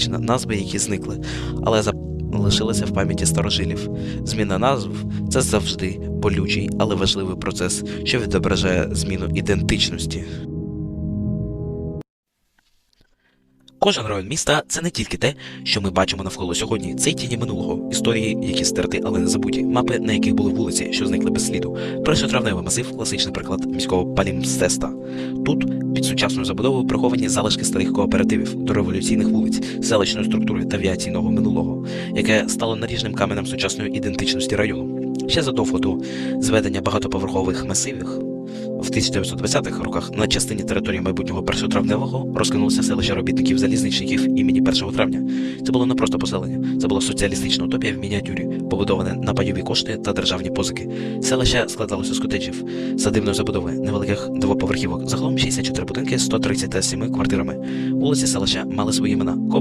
архаїчна, назви, які зникли, але залишилися в пам'яті старожилів. Зміна назв це завжди болючий, але важливий процес, що відображає зміну ідентичності. Кожен район міста це не тільки те, що ми бачимо навколо сьогодні. Це й тіні минулого, історії, які стерти, але не забуті, мапи, на яких були вулиці, що зникли без сліду. Першотравневий масив класичний приклад міського палімстеста. Тут під сучасною забудовою приховані залишки старих кооперативів, дореволюційних вулиць, селищної структури та авіаційного минулого, яке стало наріжним каменем сучасної ідентичності району. Ще задовго до зведення багатоповерхових масивів в 1920-х роках на частині території майбутнього першотравневого розкинулося селище робітників-залізничників імені 1 травня. Це було не просто поселення, це була соціалістична утопія в мініатюрі, побудоване на пайові кошти та державні позики. Селище складалося з котеджів, садибної забудови, невеликих двоповерхівок, загалом 64 будинки, 137 квартирами. Вулиці селища мали свої імена. Копер,